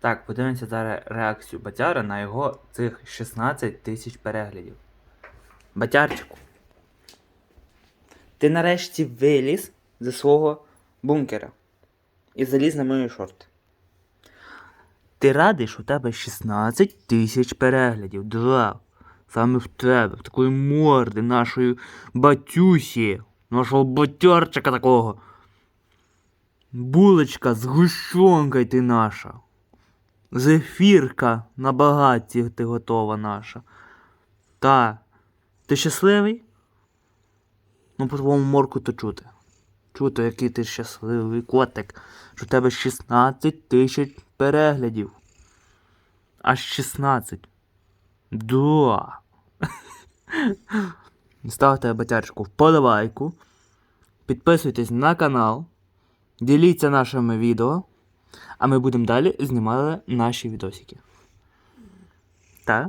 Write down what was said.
Так, подивимося зараз реакцію Батяра на його цих 16 тисяч переглядів. Батярчику. Ти нарешті виліз зі свого бункера і заліз на мої шорти. Ти радий, що у тебе 16 тисяч переглядів. Да. Саме в тебе, в такої морди нашої батюсі, нашого батярчика такого. Булочка з гущонкою ти наша. Зефірка на багатці ти готова наша. Та. Ти щасливий? Ну, по твоєму морку то чути. Чути, який ти щасливий котик, що в тебе 16 тисяч переглядів. Аж 16. Да. Ставте батярчику вподобайку. Підписуйтесь на канал. Діліться нашими відео. А ми будемо далі знімати наші відосики. Так?